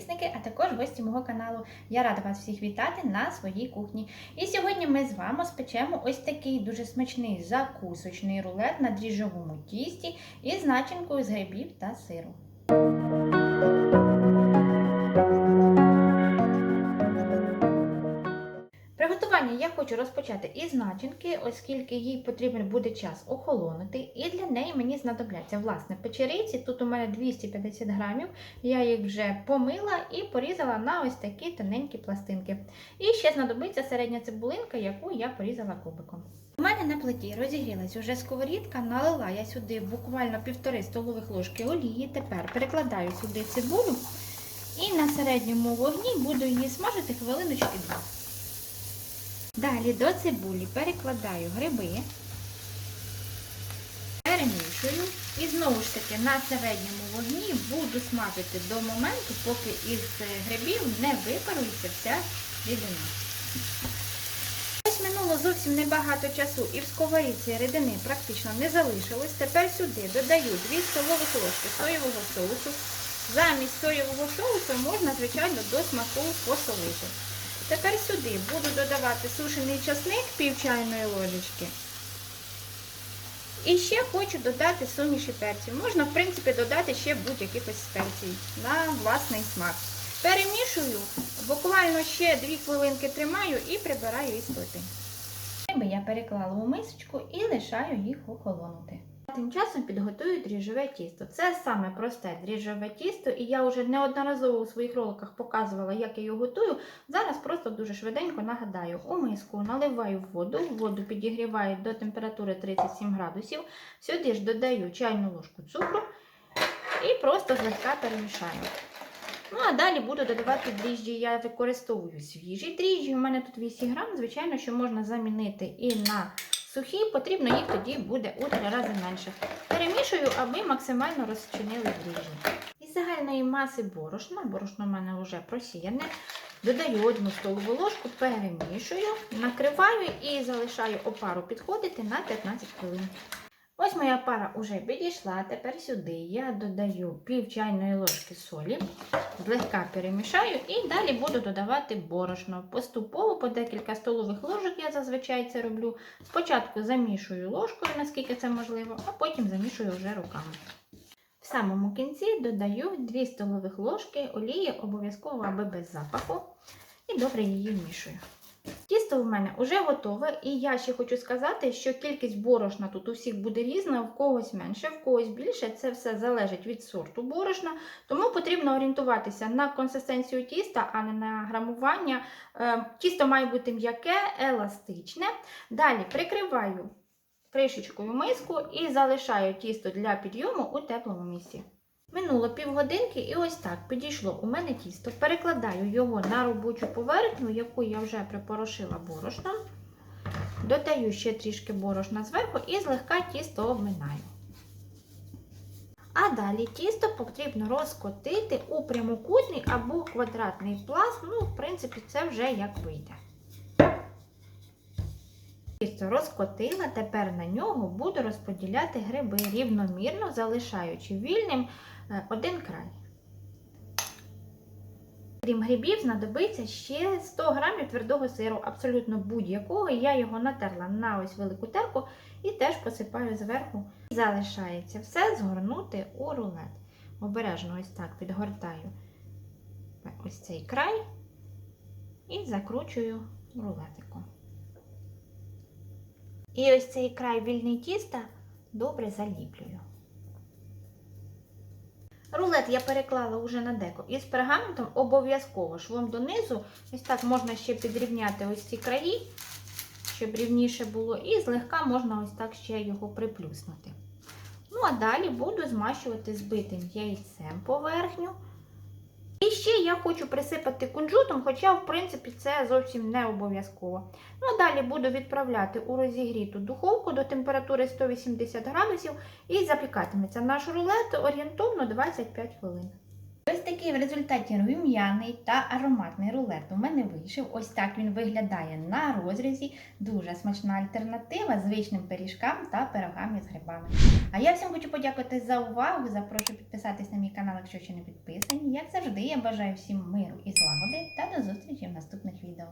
підписники, а також гості мого каналу. Я рада вас всіх вітати на своїй кухні. І сьогодні ми з вами спечемо ось такий дуже смачний закусочний рулет на дріжджовому тісті із начинкою з грибів та сиру. Розпочати із начинки, оскільки їй потрібен буде час охолонути. І для неї мені знадобляться власне печериці. Тут у мене 250 грамів. Я їх вже помила і порізала на ось такі тоненькі пластинки. І ще знадобиться середня цибулинка, яку я порізала кубиком. У мене на плиті розігрілась уже сковорідка, налила я сюди буквально півтори столових ложки олії. Тепер перекладаю сюди цибулю і на середньому вогні буду її смажити хвилиночки дві. Далі до цибулі перекладаю гриби, перемішую і знову ж таки на середньому вогні буду смажити до моменту, поки із грибів не випарується вся рідина. Ось минуло зовсім небагато часу і в сковорідці рідини практично не залишилось. Тепер сюди додаю 2 столових ложки соєвого соусу. Замість соєвого соусу можна, звичайно, до смаку посолити. Тепер сюди буду додавати сушений часник пів чайної ложечки. І ще хочу додати суміші перців. Можна, в принципі, додати ще будь-яких спецій на власний смак. Перемішую, буквально ще 2 хвилинки тримаю і прибираю із плити. Я переклала у мисочку і лишаю їх охолонути. Тим часом підготую дріжджове тісто. Це саме просте дріжджове тісто, і я вже неодноразово у своїх роликах показувала, як я його готую. Зараз просто дуже швиденько нагадаю, у миску наливаю воду, воду підігріваю до температури 37 градусів. Сюди ж додаю чайну ложку цукру і просто злегка перемішаю. Ну, а далі буду додавати дріжджі. Я використовую свіжі дріжджі. У мене тут 8 грам. Звичайно, що можна замінити і на сухі, потрібно їх тоді буде у три рази менше. Перемішую, аби максимально розчинили дріжджі. Із загальної маси борошна, борошно в мене вже просіяне. Додаю одну столову ложку, перемішую, накриваю і залишаю опару підходити на 15 хвилин. Ось моя пара вже підійшла. Тепер сюди я додаю пів чайної ложки солі, злегка перемішаю і далі буду додавати борошно. Поступово по декілька столових ложок я зазвичай це роблю. Спочатку замішую ложкою, наскільки це можливо, а потім замішую вже руками. В самому кінці додаю 2 столових ложки олії, обов'язково аби без запаху, і добре її вмішую. Тісто в мене вже готове, і я ще хочу сказати, що кількість борошна тут у всіх буде різна, в когось менше, в когось більше. Це все залежить від сорту борошна, тому потрібно орієнтуватися на консистенцію тіста, а не на грамування. Е, Тісто має бути м'яке, еластичне. Далі прикриваю кришечкою миску і залишаю тісто для підйому у теплому місці. Минуло півгодинки і ось так підійшло у мене тісто. Перекладаю його на робочу поверхню, яку я вже припорошила борошном. Додаю ще трішки борошна зверху і злегка тісто обминаю. А далі тісто потрібно розкотити у прямокутний або квадратний пласт. Ну, в принципі, це вже як вийде. Тісто розкотила, тепер на нього буду розподіляти гриби рівномірно, залишаючи вільним один край. Крім грибів, знадобиться ще 100 грамів твердого сиру, абсолютно будь-якого. Я його натерла на ось велику терку і теж посипаю зверху. Залишається все згорнути у рулет. Обережно ось так підгортаю ось цей край і закручую рулетиком. І ось цей край вільний тіста добре заліплюю. Рулет я переклала вже на деко із пергаментом обов'язково швом донизу. Ось так можна ще підрівняти ось ці краї, щоб рівніше було, і злегка можна ось так ще його приплюснути. Ну, а далі буду змащувати збитим яйцем поверхню. І ще я хочу присипати кунжутом, хоча, в принципі, це зовсім не обов'язково. Ну, а далі буду відправляти у розігріту духовку до температури 180 градусів і запікатиметься наш рулет орієнтовно 25 хвилин. Ось такий в результаті рум'яний та ароматний рулет у мене вийшов. Ось так він виглядає на розрізі. Дуже смачна альтернатива звичним пиріжкам та пирогам із грибами. А я всім хочу подякувати за увагу. Запрошую підписатись на мій канал, якщо ще не підписані. Як завжди, я бажаю всім миру і злагоди та до зустрічі в наступних відео.